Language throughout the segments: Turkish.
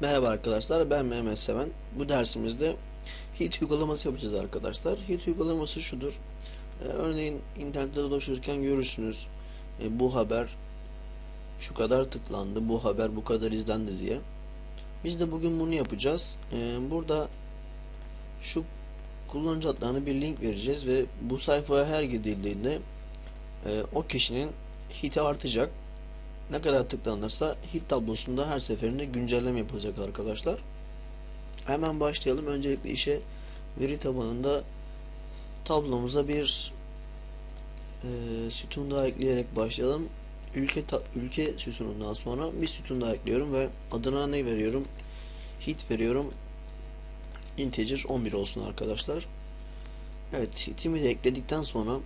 Merhaba arkadaşlar ben Mehmet Seven. Bu dersimizde hit uygulaması yapacağız arkadaşlar. Hit uygulaması şudur. Ee, örneğin internette dolaşırken görürsünüz. e, bu haber şu kadar tıklandı, bu haber bu kadar izlendi diye. Biz de bugün bunu yapacağız. Ee, burada şu kullanıcı adlarına bir link vereceğiz ve bu sayfaya her gidildiğinde e, o kişinin hiti artacak. Ne kadar tıklanırsa hit tablosunda her seferinde güncelleme yapılacak arkadaşlar. Hemen başlayalım. Öncelikle işe veri tabanında tablomuza bir e, sütun daha ekleyerek başlayalım. Ülke ta- ülke sütunundan sonra bir sütun daha ekliyorum ve adına ne veriyorum? Hit veriyorum. Integer 11 olsun arkadaşlar. Evet, hitimi de ekledikten sonra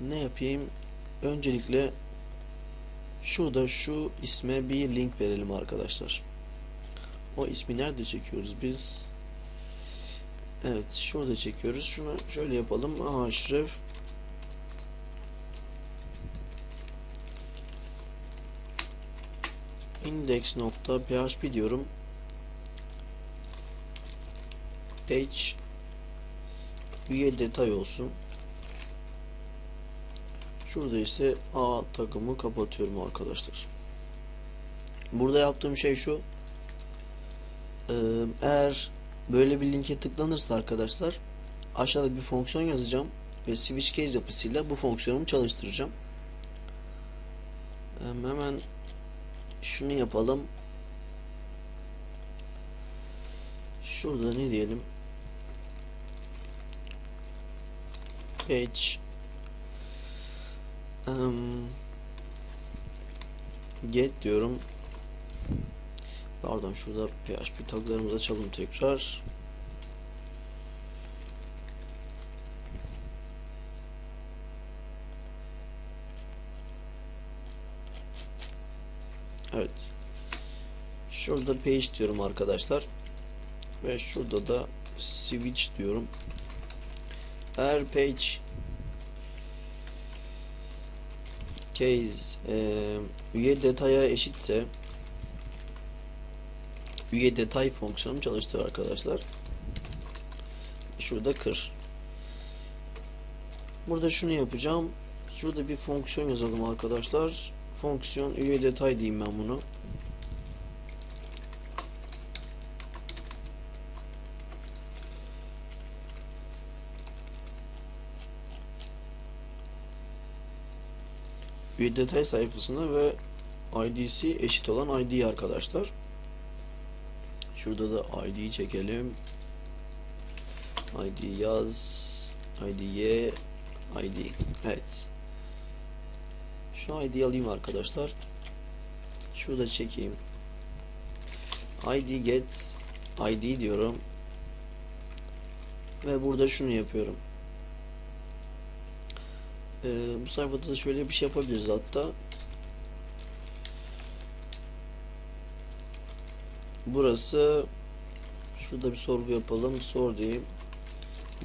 ne yapayım? Öncelikle şurada şu isme bir link verelim arkadaşlar. O ismi nerede çekiyoruz biz? Evet, şurada çekiyoruz. Şunu şöyle yapalım. Ahref index.php diyorum. Page üye detay olsun. Şurada ise A takımı kapatıyorum arkadaşlar. Burada yaptığım şey şu. Ee, Eğer böyle bir linke tıklanırsa arkadaşlar aşağıda bir fonksiyon yazacağım ve switch case yapısıyla bu fonksiyonumu çalıştıracağım. Ee, Hemen şunu yapalım. Şurada ne diyelim? Page um, get diyorum. Pardon şurada PHP taglarımızı açalım tekrar. Evet. Şurada page diyorum arkadaşlar. Ve şurada da switch diyorum. Eğer page case e, üye detaya eşitse üye detay fonksiyonu çalıştır arkadaşlar. Şurada kır. Burada şunu yapacağım. Şurada bir fonksiyon yazalım arkadaşlar. Fonksiyon üye detay diyeyim ben bunu. Üye detay sayfasına ve ID'si eşit olan ID arkadaşlar. Şurada da ID'yi çekelim. ID yaz. ID'ye ID. Evet. Şu ID'yi alayım arkadaşlar. Şurada çekeyim. ID get ID diyorum. Ve burada şunu yapıyorum. Ee, bu sayfada da şöyle bir şey yapabiliriz hatta. Burası şurada bir sorgu yapalım. Sor diyeyim.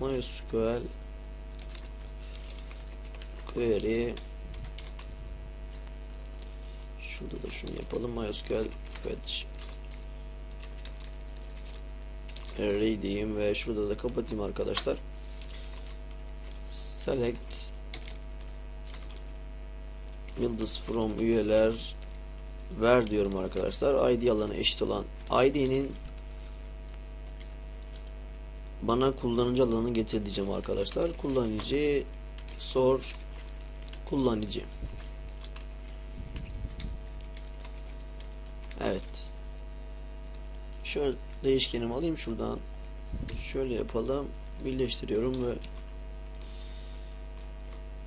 MySQL query şurada da şunu yapalım. MySQL fetch array diyeyim ve şurada da kapatayım arkadaşlar. Select yıldız from üyeler ver diyorum arkadaşlar. ID alanı eşit olan ID'nin bana kullanıcı alanını getir diyeceğim arkadaşlar. Kullanıcı sor kullanıcı. Evet. Şöyle değişkenimi alayım şuradan. Şöyle yapalım. Birleştiriyorum ve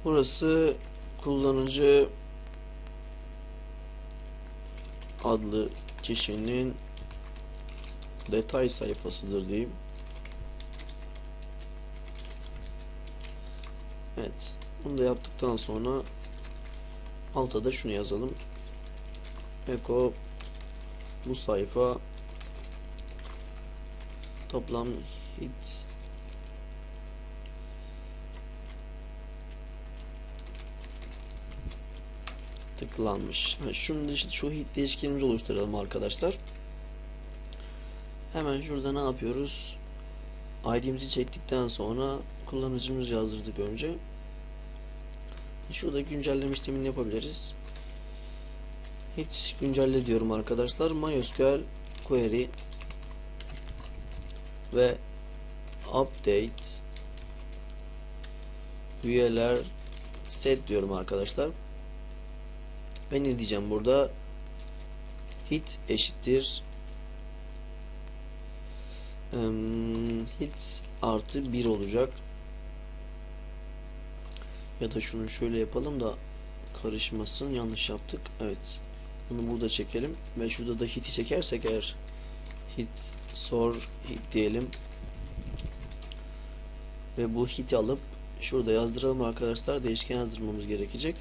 burası kullanıcı adlı kişinin detay sayfasıdır diyeyim. Evet. Bunu da yaptıktan sonra alta da şunu yazalım. Eko bu sayfa toplam hit tıklanmış. İşte şu hit değişkenimizi oluşturalım arkadaşlar. Hemen şurada ne yapıyoruz? ID'mizi çektikten sonra kullanıcımız yazdırdık önce. Şurada güncelleme işlemini yapabiliriz. Hiç güncelle diyorum arkadaşlar. MySQL query ve update üyeler set diyorum arkadaşlar. Ben ne diyeceğim burada? Hit eşittir hit artı 1 olacak. Ya da şunu şöyle yapalım da karışmasın. Yanlış yaptık. Evet. Bunu burada çekelim. Ve şurada da hit'i çekersek eğer hit sor hit diyelim. Ve bu hit'i alıp şurada yazdıralım arkadaşlar. Değişken yazdırmamız gerekecek.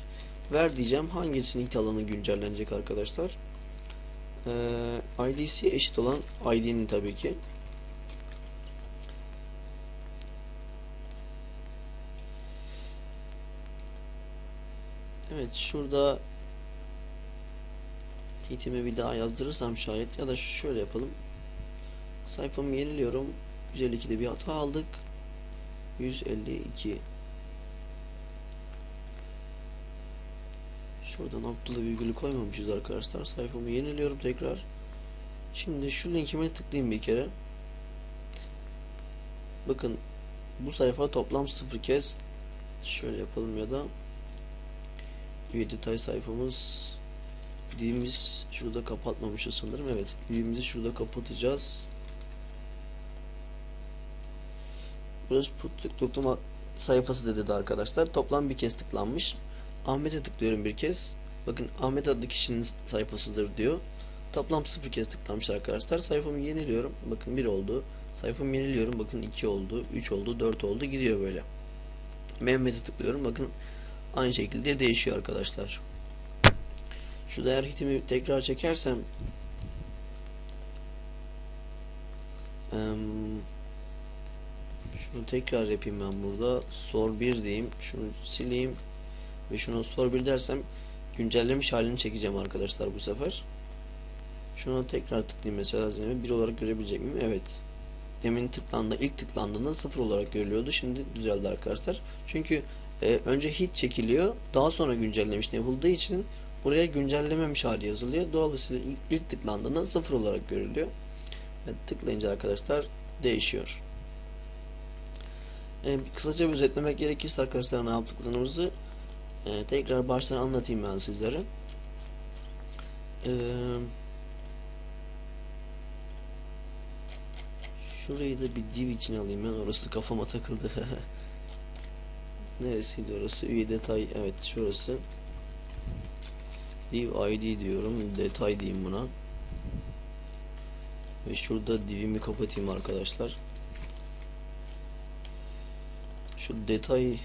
Ver diyeceğim. Hangisinin hit alanı güncellenecek arkadaşlar? Ee, IDC eşit olan ID'nin tabii ki. Evet şurada hitimi bir daha yazdırırsam şayet ya da şöyle yapalım. Sayfamı yeniliyorum. 152'de bir hata aldık. 152 Şurada noktalı virgülü koymamışız arkadaşlar. Sayfamı yeniliyorum tekrar. Şimdi şu linkime tıklayayım bir kere. Bakın bu sayfa toplam 0 kez şöyle yapalım ya da üye detay sayfamız divimiz şurada kapatmamışız sanırım. Evet divimizi şurada kapatacağız. Burası putluk sayfası dedi arkadaşlar. Toplam bir kez tıklanmış. Ahmet'e tıklıyorum bir kez. Bakın Ahmet adlı kişinin sayfasıdır diyor. Toplam 0 kez tıklanmış arkadaşlar. Sayfamı yeniliyorum. Bakın 1 oldu. Sayfamı yeniliyorum. Bakın 2 oldu. 3 oldu. 4 oldu. Gidiyor böyle. Mehmet'e tıklıyorum. Bakın aynı şekilde değişiyor arkadaşlar. Şu değer hitimi tekrar çekersem em, şunu tekrar yapayım ben burada. Sor 1 diyeyim. Şunu sileyim. Ve şunu sor 1 dersem güncellemiş halini çekeceğim arkadaşlar bu sefer. Şuna tekrar tıklayayım mesela hazinemi 1 olarak görebilecek miyim? Evet. Demin tıklandı, ilk tıklandığında 0 olarak görülüyordu. Şimdi düzeldi arkadaşlar. Çünkü e, önce hit çekiliyor. Daha sonra güncellemiş yapıldığı için buraya güncellememiş hali yazılıyor. Dolayısıyla ilk, ilk tıklandığında 0 olarak görülüyor. Evet, tıklayınca arkadaşlar değişiyor. E, kısaca özetlemek gerekirse arkadaşlar ne yaptıklarımızı e, tekrar baştan anlatayım ben sizlere. Eee Şurayı da bir div için alayım ben. Orası kafama takıldı. Neresiydi orası? Üye detay. Evet şurası. Div ID diyorum. Detay diyeyim buna. Ve şurada divimi kapatayım arkadaşlar. Şu detay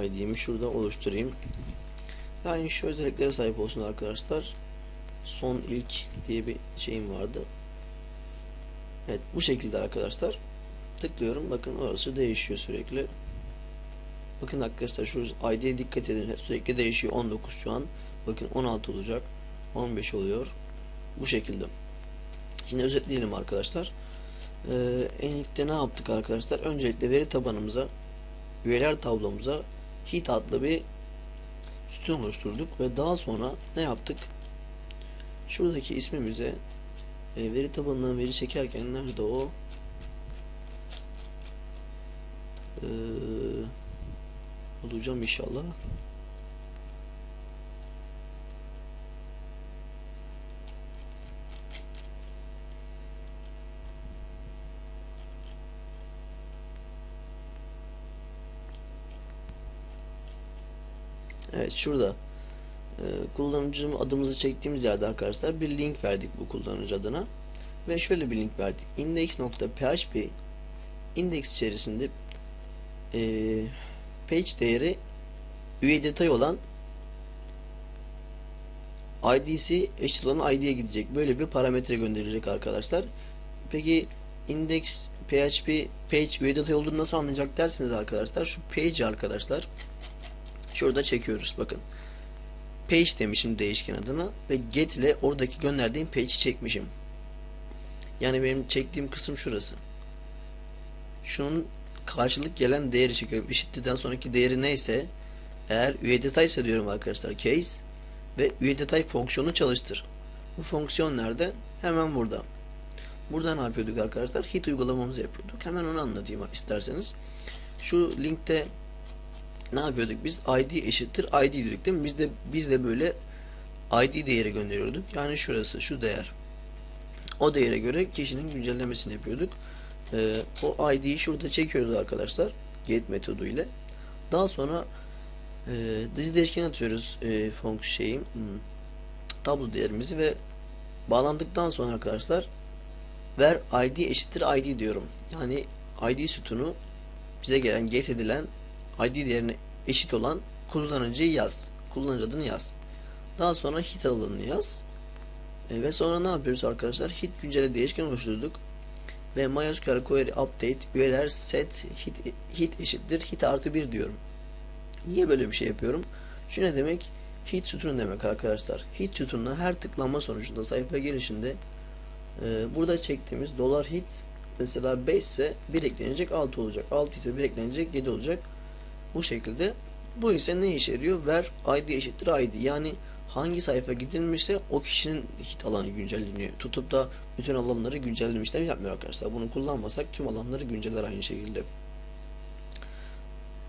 ID'mi şurada oluşturayım. Yani şu özelliklere sahip olsun arkadaşlar. Son ilk diye bir şeyim vardı. Evet bu şekilde arkadaşlar. Tıklıyorum. Bakın orası değişiyor sürekli. Bakın arkadaşlar şu ID'ye dikkat edin. Sürekli değişiyor. 19 şu an. Bakın 16 olacak. 15 oluyor. Bu şekilde. Şimdi özetleyelim arkadaşlar. Ee, en ilkte ne yaptık arkadaşlar? Öncelikle veri tabanımıza üyeler tablomuza hit adlı bir sütun oluşturduk ve daha sonra ne yaptık? Şuradaki ismimize e, veri tabanından veri çekerken nerede o? Ee, bulacağım inşallah. Şurada e, kullanıcı adımızı çektiğimiz yerde arkadaşlar bir link verdik bu kullanıcı adına ve şöyle bir link verdik index.php index içerisinde e, page değeri üye detay olan ID'si eşit olan ID'ye gidecek. Böyle bir parametre gönderilecek arkadaşlar. Peki index PHP page üye detay olduğunu nasıl anlayacak derseniz arkadaşlar şu page arkadaşlar şurada çekiyoruz bakın. page demişim değişken adına ve get ile oradaki gönderdiğim page'i çekmişim. Yani benim çektiğim kısım şurası. Şunun karşılık gelen değeri çekiyorum. Eşitliğinden sonraki değeri neyse eğer üye detaysa diyorum arkadaşlar case ve üye detay fonksiyonu çalıştır. Bu fonksiyon nerede? Hemen burada. Burada ne yapıyorduk arkadaşlar? Hit uygulamamızı yapıyorduk. Hemen onu anlatayım isterseniz. Şu linkte ne yapıyorduk biz? ID eşittir ID diyorduk değil mi? Biz de biz de böyle ID değeri gönderiyorduk. Yani şurası şu değer. O değere göre kişinin güncellemesini yapıyorduk. Ee, o ID'yi şurada çekiyoruz arkadaşlar. Get metodu ile. Daha sonra e, dizi değişken atıyoruz e, fonksiyon şeyim hmm, tablo değerimizi ve bağlandıktan sonra arkadaşlar ver id eşittir id diyorum. Yani id sütunu bize gelen get edilen id değerine eşit olan kullanıcıyı yaz. Kullanıcı adını yaz. Daha sonra hit alanını yaz. E, ve sonra ne yapıyoruz arkadaşlar? Hit güncele değişken oluşturduk. Ve MySQL query update üyeler set hit, hit eşittir hit artı 1 diyorum. Niye böyle bir şey yapıyorum? Şu ne demek? Hit sütunu demek arkadaşlar. Hit sütununa her tıklanma sonucunda sayfa girişinde e, burada çektiğimiz dolar hit mesela 5 ise 1 eklenecek 6 olacak. 6 ise 1 eklenecek 7 olacak. Bu şekilde. Bu ise ne işe yarıyor? Ver id eşittir id. Yani hangi sayfa gidilmişse o kişinin hit alanı güncelleniyor. Tutup da bütün alanları güncelleme işlemi yapmıyor arkadaşlar. Bunu kullanmasak tüm alanları günceller aynı şekilde.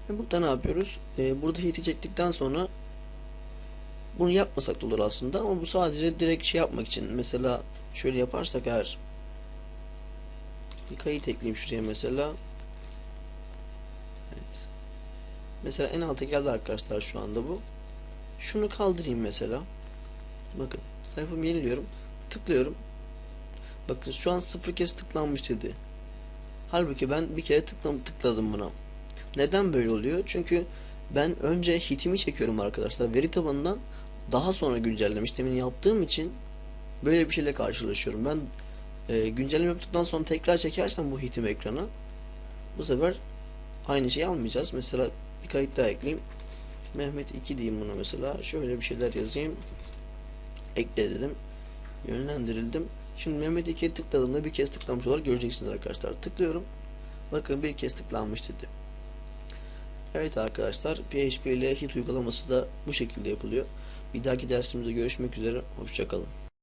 E burada ne yapıyoruz? E, burada hit'i çektikten sonra bunu yapmasak da olur aslında ama bu sadece direkt şey yapmak için. Mesela şöyle yaparsak eğer bir kayıt ekleyeyim şuraya mesela. Evet. Mesela en alta geldi arkadaşlar şu anda bu. Şunu kaldırayım mesela. Bakın sayfamı yeniliyorum. Tıklıyorum. Bakın şu an sıfır kez tıklanmış dedi. Halbuki ben bir kere tıklam tıkladım buna. Neden böyle oluyor? Çünkü ben önce hitimi çekiyorum arkadaşlar. Veri tabanından daha sonra güncelleme işlemini yaptığım için böyle bir şeyle karşılaşıyorum. Ben e, güncelleme yaptıktan sonra tekrar çekersem bu hitim ekrana bu sefer aynı şeyi almayacağız. Mesela bir kayıt daha ekleyeyim. Mehmet 2 diyeyim buna mesela. Şöyle bir şeyler yazayım. Ekle dedim. Yönlendirildim. Şimdi Mehmet 2'ye tıkladığımda bir kez tıklamış olarak göreceksiniz arkadaşlar. Tıklıyorum. Bakın bir kez tıklanmış dedi. Evet arkadaşlar PHP ile hit uygulaması da bu şekilde yapılıyor. Bir dahaki dersimizde görüşmek üzere. Hoşçakalın.